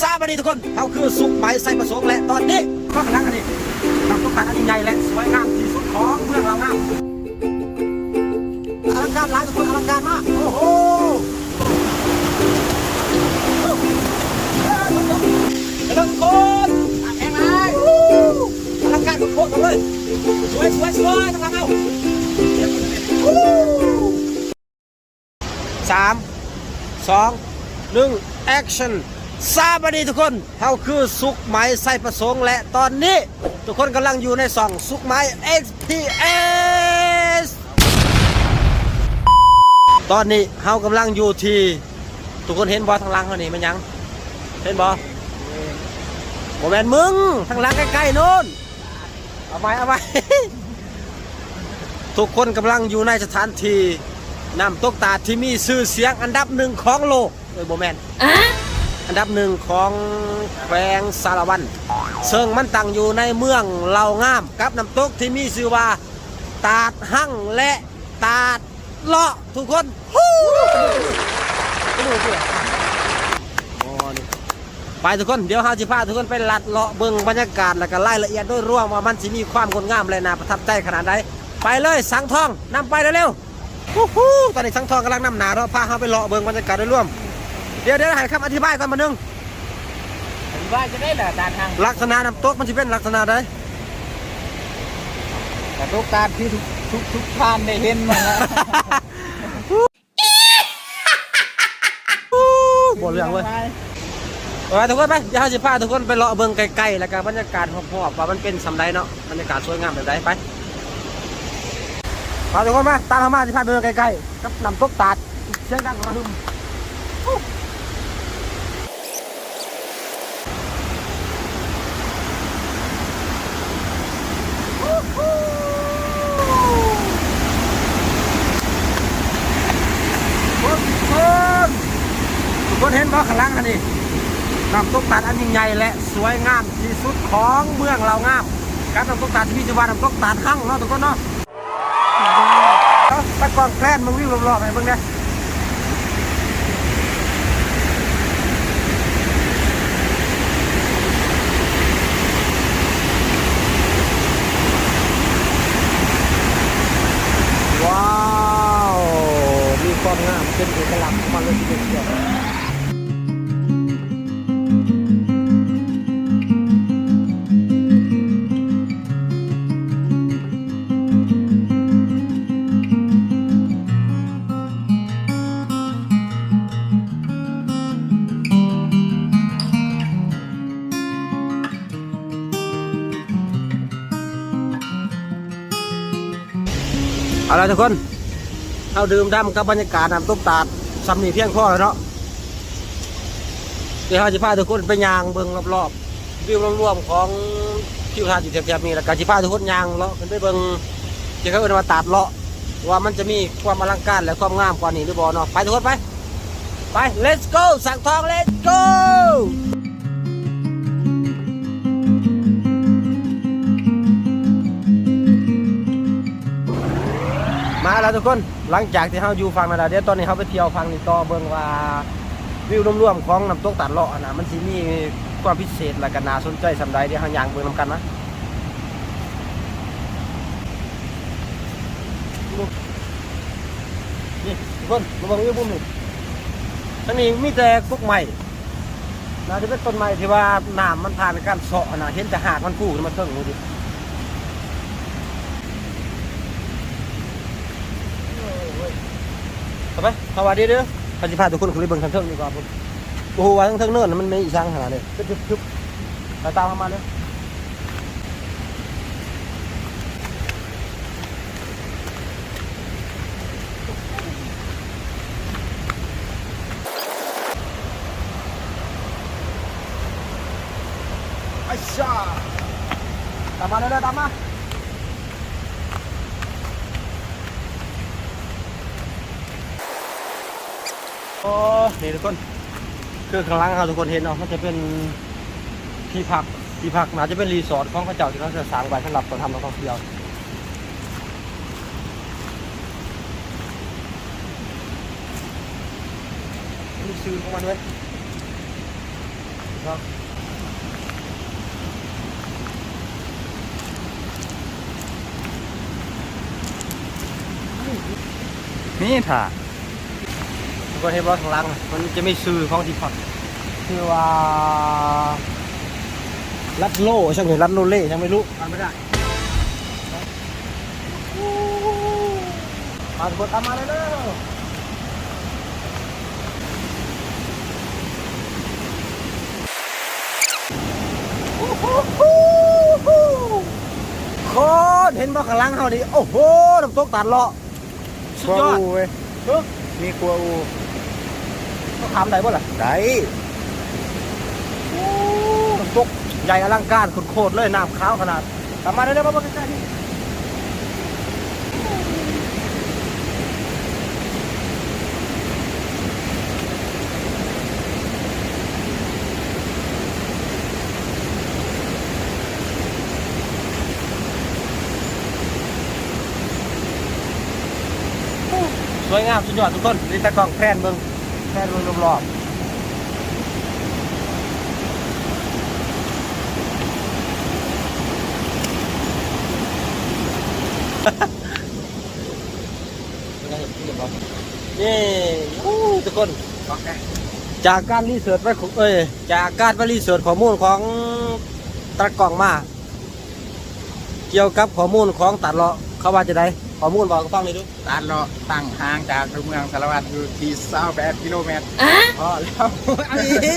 ทราบดีทุกคนเขาคือสุขหมใส่ประสงค์และตอนนี้ก็กำลังอันนี้นำตุ๊กตาอันใหญ่และสวยงามที่สุดของเมืองเรางามอลังการหลายทุกคนอลังการมากโอ้โหกำลังคนแข่งเลยอลังการทุกคนเลยสวยสวยสวยกำลังเอาสามสองหนึ่งแอคชั่น ทราบดีทุกคนเขาคือสุกไหมใส่ประสงค์และตอนนี้ทุกคนกำลังอยู่ในส่องสุกไหม XPS ตอนนี้เขากำลังอยู่ที่ทุกคนเห็นบอทางหลังเขานี่มันยัง เห็นบอโมแมนมึงทางหลังใกล้ๆนู้นเอาไปเอาไปทุกคนกำลังอยู่ในสถานที่น้ำตกตาที่มีชื่อเสียงอันดับหนึ่งของโลกเอ้ยโบแมน อันดับหนึ่งของแขวงสารวันซึ่งมันตั้งอยู่ในเมืองเหล่างาม กับน้ำตกที่มีชื่อว่า ตาดหั่งและตาดเลาะทุกคนฮู้ไปทุกคนเดี๋ยวเฮาสิพาทุกคนไปลัดเลาะเบิ่งบรรยากาศแล้วก็รายละเอียดโดยรวมว่ามันสิมีความงดงามและน่าประทับใจขนาดใดไปเลยสังทองนำไปเร็วๆฮู้ตอนนี้สังทองกำลังนำหนาเราพาเขาไปเลาะเบิ่งบรรยากาศโดยรวม เดี๋ยวเดี๋ยวให้คำอธิบายก่อนมาหนึงว่าจะได้เหรอตาทางลักษณะน้ำตกมันจะเป็นลักษณะใดแต่ทุกการที่ทุกทุกทุกท่านได้เห็นมาแล้วบ่เรื่องเว้ยไปทุกคนไปเดี๋ยวเราจะพาทุกคนไปเลาะเบิ่งไกลๆแล้วก็บรรยากาศรอบๆว่ามันเป็นสำไรเนาะบรรยากาศสวยงามแบบใดไปพาทุกคนมาตามเรามาจะพาไปเบิ่งไกลๆกับน้ำตกตาดเสียงดังกระหึ่มทุกคน ทุกคนเห็นบ่ข้างล่างอันนี้น้ำตกตาดอันยิ่งใหญ่และสวยงามที่สุดของเมืองเรางามกับน้ำตกตาดที่มีชื่อว่าน้ำตกตาดหั่งเนาะทุกคนเนาะตะกอนแกล้นมึงวิ่งรอบๆให้เบิ่งเนี่ยว้าว มีความงามเป็นเอกลักษณ์มันเลยทีเดียว เอาละทุกคนเอาดื่มด่ำกับบรรยากาศน้ำตกตาดสำนีเพียงพอแล้วเนาะเดี๋ยวเราจะพาทุกคนไปยางเบิงรอบๆวิวรวมๆของทิวทัศน์อยู่แถบๆนี้แล้วก็จะพาทุกคนยางเลาะขึ้นไปเบิงที่เข้าเรียกว่าตาดเลาะว่ามันจะมีความอลังการและความงามกว่านี้หรือบ่เนาะไปทุกคนไปไป let's go สั่งทอง let's go มาแล้วทุกคนหลังจากที่เราอยู่ฝั่งนั้นแล้วเดี๋ยวตอนนี้เขาไปเที่ยวฝั่งนี้ต่อเบิ่งว่าวิวรวมๆของน้ำตกตัดเลาะนะมันสิมีความพิเศษและก็น่าสนใจสำใดเดี๋ยวเราย่างเบิ่งนำกันนะนี่ทุกคนมาเบิ่งวิวบุ้มนี่ทั้งนี้มีแต่กกใหม่น่าจะเป็นต้นไม้ที่ว่าน้ำมันผ่านการเสาะนะเห็นแต่หากมันฟูขึ้นมาเทิงดูดิ เอาไปสวัสดีเด้อพาสิพาทุกคนขึ้นไปเบิ่งทางเทิงดีกว่าพุ่นโอ้โหว่าทางเทิงเนินน่ะมันไม่อีสางขนาดนี้ทึบทึบๆไปตามเข้ามาเลยไอ้ชาตามมาเลยเด้อตามมา โอ้ นี่ทุกคนคือข้างล่างเราทุกคนเห็นเนาะมันจะเป็นที่พักที่พักน่าจะเป็นรีสอร์ทของพระเจ้าที่เขาจะสร้างไว้สำหรับการทำนักท่องเที่ยวมีชื่อของมันด้วยเนาะนี่ถ่า ทุกคนเห็นว่าข้างหล่างมันจะไม่ซื้อของที่พักคือว่าลัดโล่ใช่ไหมลัดโลเล่ใช่ไหมไม่รู้อ่านไม่ได้มาทุกคนตามมาเลยเด้อคนเห็นบ่ข้างหล่างเขาดิโอ้โหน้ำตกตัดเลาะสุกดลัวยอดอูเว้ยเฮ้ยมีกลัวอู เขาถามได้บ่ล่ะได้น้ตกใหญ่อลังการโคตรเลยน้ำขาวขนาดตามมาได้เลยมาบอกใกล้ๆนี่สวยงามสุดยอดทุกคนนี่ตะกล้องแพนเบิ่ง แพนเบิ่งรอบๆนี่อู้ทุกคน จากการรีเสิร์ชไปของเอ้ย จากการไปรีเสิร์ชข้อมูลของตะกล่องมา เกี่ยวกับข้อมูลของตัดเลาะ เขาว่าจะได้ข้อมูลบอกก็ฟังเลยดูตานเลาะตั้งห่างจากตัวเมืองสารวัตรอยู่ที่28กิโลเมตรพอแล้วอันนี้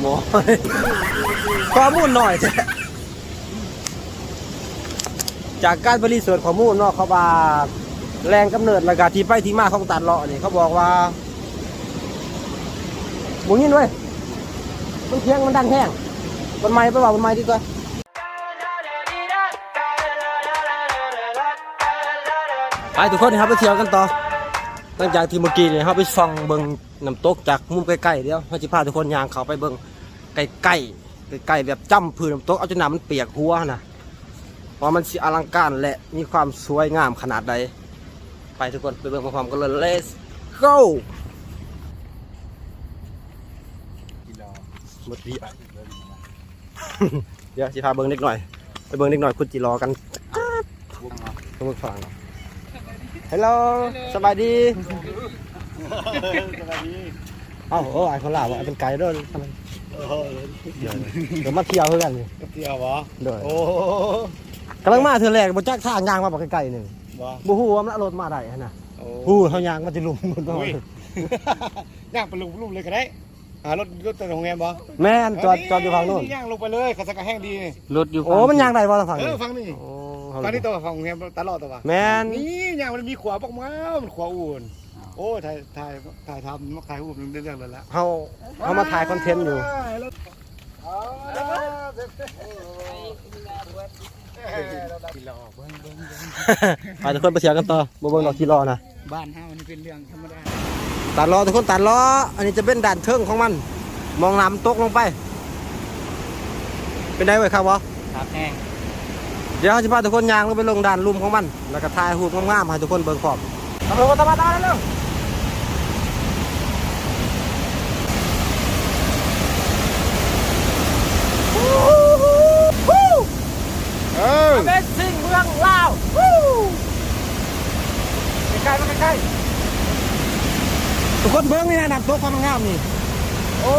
หมอข้อมูลหน่อยจ้ะจากการไปรีเสิร์ชข้อมูลเนาะเขาว่าแรงกำเนิดและกาที่ไปที่มาของตัดเลาะนี่เขาบอกว่าหมุนยินไว้ยมันเทียงมันดังแห้งมันไม่ไปว่ามันไม่ดีกว่า ทุกคนครับไปเที่ยวกันต่อหลังจากที่เมื่อกี้เนี่ยเขาไปส่องเบิ่งน้ำตกจากมุมใกล้ๆเดี๋ยวเขาจะพาทุกคนย่างเขาไปเบิ่งใกล้ๆใกล้ๆแบบจ้ำพื้นน้ำตกเอาจนน้ำมันเปียกหัวนะว่ามันสิอลังการและมีความสวยงามขนาดใดไปทุกคนไปเบิ่งพร้อมกันเลย let's go หมดดีเดี๋ยวสิพาเบิ่งนิดหน่อย ไปเบิ่งนิดหน่อยคุณจิรอกันต้องมือฟัง ฮัลโหลสบายดีเอ้าเออไอ้คนลาวอะเป็นไกด์เด้วยทำไมเดี๋ยวเดี๋ยวมาเที่ยวเพื่อนนี่เที่ยวบ่เดี๋ยวโอ้กำลังมาเธอแรกบ่จักท่างยางมาบอกไกลๆหนึ่งบ่บ่ฮู้ว่ามันเอารถมาได้หั่นน่ะโอ้ฮู้เฮายางมันจะลุมมันบ่อุ้ยย่างไปลุมลุมเลยก็ได้หารถรถจากโรงแรมบ่แม่นจอดจอดอยู่ฝั่งโน้นย่างลงไปเลยเขาจะกระแห้งดีนี่รถอยู่โอ้มันยางได้บ่ทางฝั่งเอนี้อฟังนี่ โอ้ฟังนี่ตัวฝั่งโรงแรมตลอดตัววะแม่นนี่ย่างมันมีขวาบอกมามันขวาอุ่นโอ้ถ่ายถ่ายถ่ายทำมาถ่ายรูปเรื่องเลยละเฮาเฮามาถ่ายคอนเทนต์อยู่กิโลเบิ้งเบิ้งไปทุกคนไปเที่ยวกันต่อบ่เบิ่งดอกที่รอนะบ้านเฮานี่เป็นเรื่องธรรมดาตัดล้อทุกคนตัดล้ออันนี้จะเป็นด่านเทิงของมัน มองน้ำตกลงไป เป็นได้ไว้ครับวะครับแห้ง เดี๋ยวเราจะพาทุกคนยางลงไปลงด่านลุมของมัน แล้วก็ถ่ายรูปงามๆให้ทุกคนเบิ่งพร้อมตำรวจตามมาตามมาเร็วเออเบสซิ่งเมืองลาวใกล้ๆมาใกล้ๆทุกคนเบิ่งนี่นะน้ำตกความงามนี่ โอ้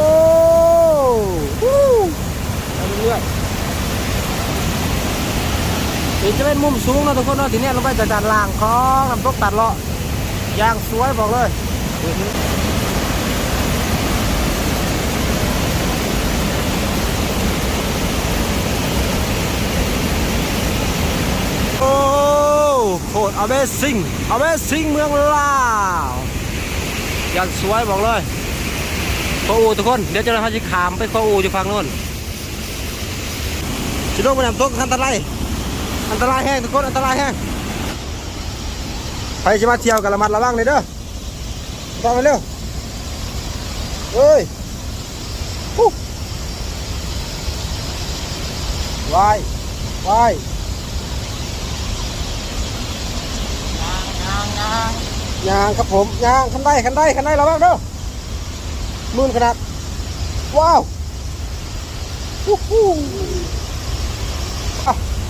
ฮู้ไปเรื่อย ๆนี่จะเป็นมุมสูงนะทุกคนเนาะทีเนี้ยลงไปจากด้านล่างของน้ำตกตัดเลาะอย่างสวยบอกเลยโอ้โคตร Amazing Amazing เมืองลาวอย่างสวยบอกเลยโคอูทุกคน เดี๋ยวจะเราจะขามไปโคอูอยู่ฝั่งนู้นจะลงไปน้ำตกคันตะไล อันตรายแห้งทุกคนอันตรายแห้งใครจะมาเที่ยวกันระมัดระวังเลยเด้อฟังไปเร็วเฮ้ยฮู้วายวายยางครับผมยางคันได้คันได้คันได้ระวังเด้อมืนขนาด ว้าววู้ฮู้อะวู้ฮู้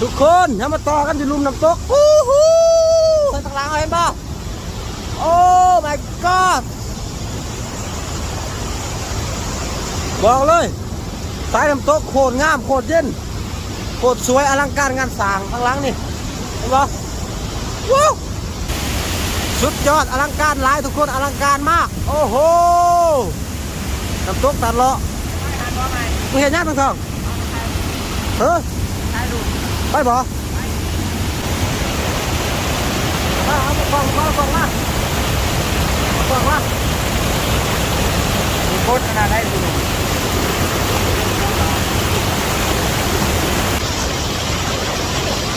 ทุกคนให้มาต่อกันที่ลุมน้ำตกวู้ฮู้ไปทางหลังเอาเห็นป่ะโอ้ my god บอกเลยสายน้ำตกโคตรงามโคตรเย็นโคตรสวยอลังการงานสร้างข้างหลังนี่เห็นปะว้าวสุดยอดอลังการหลายทุกคนอลังการมาก โอ้โหน้ำตกตัดเลาะ มึงเห็นยังทองทองเฮ้ยไปบ่มาเอากล่องมากล่องมาเอากล่องมาโคตรขนาดได้ดู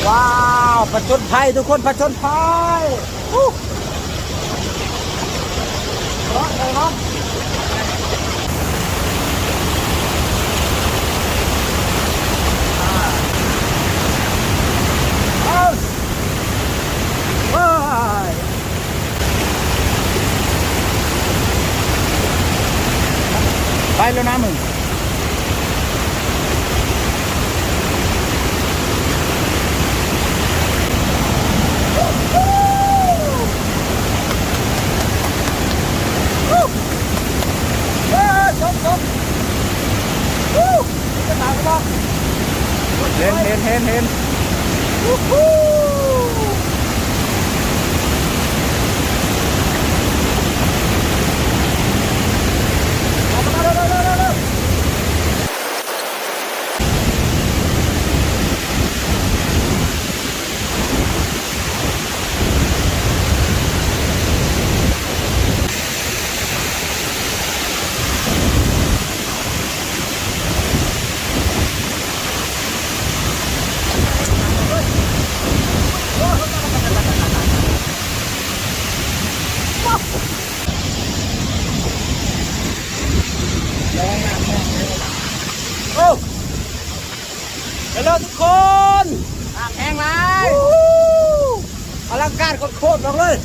ว้าวผจญภัยทุกคนผจญภัยอู้ร้อนเลยร้อนเอาว้าย ไปแล้วนะมึง เฮ้ยจบจบวู้จะตายกันบ้าง เห็นเห็นเห็นเห็น วู้ฮู้เอามาเร็วเร็วเร็วเร็วเร็ว โอ้เฮลโลทุกคน แห้งไร วู้อลังการโคตรๆบอกเลย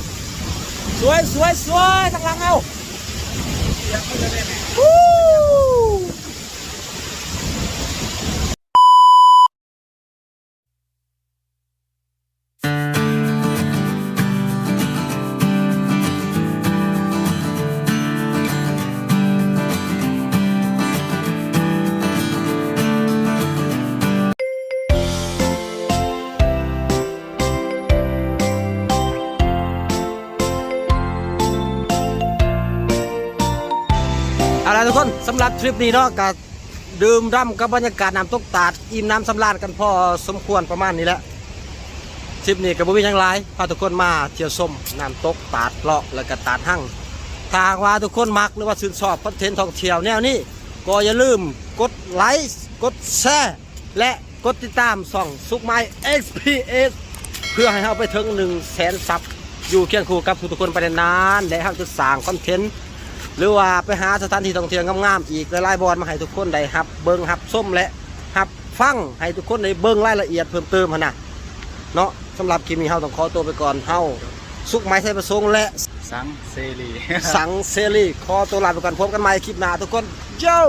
สวยสวยสวยทั้งหลังเอา ละทุกคนสำหรับทริปนี้เนาะก็ดื่มด่ำกับบรรยากาศน้ำตกตาดอิ่มน้ำสำราญกันพอสมควรประมาณนี้แหละทริปนี้กับบุญยังไรพาทุกคนมาเที่ยวชมน้ำตกตาดเลาะแล้วก็ตาดหั่งทางว่าทุกคนมักหรือว่าชื่นชอบคอนเทนต์ท่องเที่ยวแนวนี้ก็อย่าลืมกดไลค์กดแชร์และกดติดตามส่องสุกไม้ XPS เพื่อให้เราไปถึง1 0 0 0 0แสนซับอยู่เคียงคู่กับทุกคนไปนานและเราจะสร้างคอนเทนต์ หรือว่าไปหาสถานที่ท่องเที่ยวงามๆอีกหลายๆบอลมาให้ทุกคนได้รับ เบิ้งรับส้มและรับฟังให้ทุกคนได้เบิ้งรายละเอียดเพิ่มเติมหั่นนะเนาะสำหรับคลิปนี้เฮาต้องขอตัวไปก่อนเฮาสุกไม้ไทยประสงค์และสังเซรีสังเซรีขอตัวลาไปก่อนพบกันใหม่คลิปหน้าทุกคนเจ้า